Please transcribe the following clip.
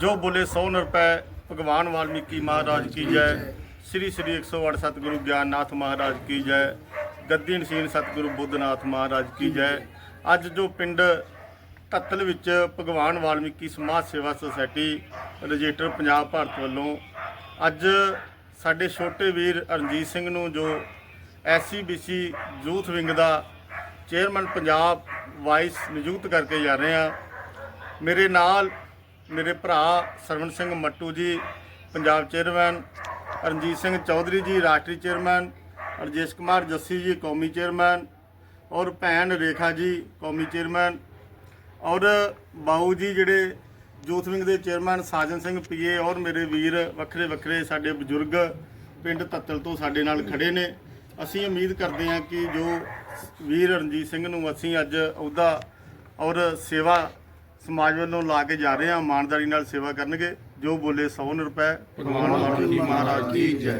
ਜੋ ਬੋਲੇ 100 ਰੁਪਏ ਭਗਵਾਨ ਵਾਲਮੀਕੀ ਮਹਾਰਾਜ ਕੀ ਜੈ। ਸ੍ਰੀ ਸ੍ਰੀ 108 ਸਤਿਗੁਰੂ ਗਿਆਨਨਾਥ ਮਹਾਰਾਜ ਕੀ ਜੈ। ਗੱਦੀ ਨਸੀਨ ਸਤਿਗੁਰੂ ਬੁੱਧਨਾਥ ਮਹਾਰਾਜ ਕੀ ਜੈ। ਅੱਜ ਜੋ ਪਿੰਡ ਧੱਤਲ ਵਿੱਚ ਭਗਵਾਨ ਵਾਲਮੀਕੀ ਸਮਾਜ ਸੇਵਾ ਸੁਸਾਇਟੀ ਰਜਿਸਟਰ ਪੰਜਾਬ ਭਾਰਤ ਵੱਲੋਂ ਅੱਜ ਸਾਡੇ ਛੋਟੇ ਵੀਰ ਰਣਜੀਤ ਸਿੰਘ ਨੂੰ ਜੋ ਐਸਸੀਬੀਸੀ ਯੂਥ ਵਿੰਗ ਦਾ ਚੇਅਰਮੈਨ ਪੰਜਾਬ ਵਾਈਸ ਨਿਯੁਕਤ ਕਰਕੇ ਜਾ ਰਹੇ ਆ ਮੇਰੇ ਨਾਲ ਮੇਰੇ ਭਰਾ ਸਰਵਣ ਸਿੰਘ ਮੱਟੂ ਜੀ, ਪੰਜਾਬ ਚੇਅਰਮੈਨ ਰਣਜੀਤ ਸਿੰਘ ਚੌਧਰੀ ਜੀ, ਰਾਸ਼ਟਰੀ ਚੇਅਰਮੈਨ, ਰਜੇਸ਼ ਕੁਮਾਰ ਜੱਸੀ ਜੀ, ਕੌਮੀ ਚੇਅਰਮੈਨ ਔਰ ਭੈਣ ਰੇਖਾ ਜੀ, ਕੌਮੀ ਚੇਅਰਮੈਨ ਔਰ ਬਾਊ ਜੀ ਜਿਹੜੇ ਯੂਥ ਵਿੰਗ ਦੇ ਚੇਅਰਮੈਨ, ਸਾਜਨ ਸਿੰਘ ਪੀਏ ਔਰ ਮੇਰੇ ਵੀਰ ਵੱਖਰੇ ਵੱਖਰੇ ਸਾਡੇ ਬਜ਼ੁਰਗ ਪਿੰਡ ਤੱਤਲ ਤੋਂ ਸਾਡੇ ਨਾਲ ਖੜੇ ਨੇ। ਅਸੀਂ ਉਮੀਦ ਕਰਦੇ ਹਾਂ ਕਿ ਜੋ ਵੀਰ ਰਣਜੀਤ ਸਿੰਘ ਨੂੰ ਅਸੀਂ ਅੱਜ ਅਹੁਦਾ ਔਰ ਸੇਵਾ ਸਮਾਜ ਵੱਲੋਂ ਲਾ ਕੇ ਜਾ ਰਹੇ ਹਾਂ, ਇਮਾਨਦਾਰੀ ਨਾਲ ਸੇਵਾ ਕਰਨਗੇ। ਜੋ ਬੋਲੇ 100 ਰੁਪਏ ਭਗਵਾਨ ਮਹਾਰਾਜ ਦੀ ਜੈ।